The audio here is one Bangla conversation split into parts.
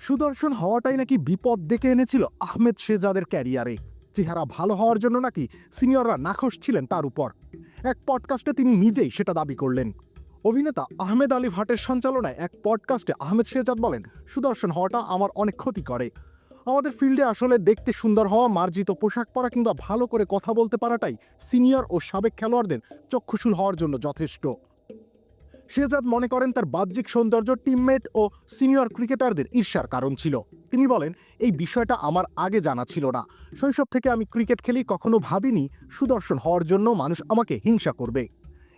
সুদর্শন হওয়াটাই নাকি বিপদ ডেকে এনেছিল আহমেদ শেজাদের ক্যারিয়ারে। চেহারা ভালো হওয়ার জন্য নাকি সিনিয়ররা নাখোশ ছিলেন তার উপর। এক পডকাস্টে তিনি নিজেই সেটা দাবি করলেন। অভিনেতা আহমেদ আলী ভাটের সঞ্চালনায় এক পডকাস্টে আহমেদ শেজাদ বলেন, সুদর্শন হওয়াটা আমার অনেক ক্ষতি করে। আমাদের ফিল্ডে আসলে দেখতে সুন্দর হওয়া, মার্জিত পোশাক পরা কিংবা ভালো করে কথা বলতে পারাটাই সিনিয়র ও সাবেক খেলোয়াড়দের চক্ষুশূল হওয়ার জন্য যথেষ্ট। শেজাদ মনে করেন তার বাহ্যিক সৌন্দর্য টিমমেট ও সিনিয়র ক্রিকেটারদের ঈর্ষার কারণ ছিল। তিনি বলেন, এই বিষয়টা আমার আগে জানা ছিল না। শৈশব থেকে আমি ক্রিকেট খেলি, কখনো ভাবিনি সুদর্শন হওয়ার জন্য মানুষ আমাকে হিংসা করবে।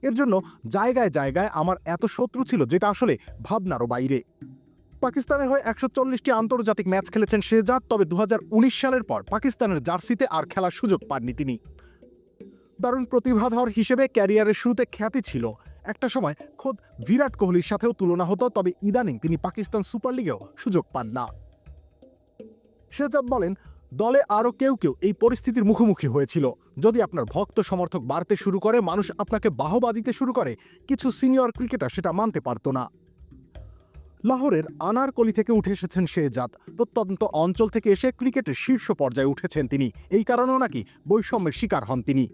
এর জন্য জায়গায় জায়গায় আমার এত শত্রু ছিল যেটা আসলে ভাবনারও বাইরে। পাকিস্তানের হয়ে একশো চল্লিশটি আন্তর্জাতিক ম্যাচ খেলেছেন শেজাদ তবে দু হাজার উনিশ সালের পর পাকিস্তানের জার্সিতে আর খেলার সুযোগ পাননি তিনি। দারুণ প্রতিভাধর হিসেবে ক্যারিয়ারের শুরুতে খ্যাতি ছিল। একটা সময় খোদ বিরাট কোহলির সাথেও তুলনা হতো, তবে ইদানিং তিনি পাকিস্তান সুপার লিগেও সুযোগ পান না। শেজাদ বলেন, দলে আরও কেউ কেউ এই পরিস্থিতির মুখোমুখি হয়েছিল। যদি আপনার ভক্ত সমর্থক বাড়তে শুরু করে, মানুষ আপনাকে বাহবা দিতে শুরু করে, কিছু সিনিয়র ক্রিকেটার সেটা মানতে পারত না। লাহোরের আনারকলি থেকে উঠে এসেছেন শেজাদ প্রত্যন্ত অঞ্চল থেকে এসে ক্রিকেটের শীর্ষ পর্যায়ে উঠেছেন তিনি। এই কারণেও নাকি বৈষম্যের শিকার হন তিনি।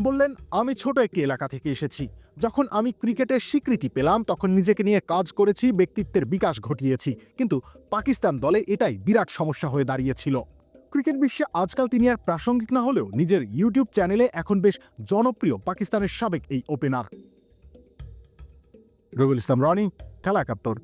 বললেন, আমি ছোট একটি এলাকা থেকে এসেছি। যখন আমি ক্রিকেটের স্বীকৃতি পেলাম, তখন নিজেকে নিয়ে কাজ করেছি, ব্যক্তিত্বের বিকাশ ঘটিয়েছি। কিন্তু পাকিস্তান দলে এটাই বিরাট সমস্যা হয়ে দাঁড়িয়েছিল। ক্রিকেট বিশ্বে আজকাল তিনি আর প্রাসঙ্গিক না হলেও নিজের ইউটিউব চ্যানেলে এখন বেশ জনপ্রিয় পাকিস্তানের সাবেক এই ওপেনার রবিউল ইসলাম, রনি, খেলা একাত্তর।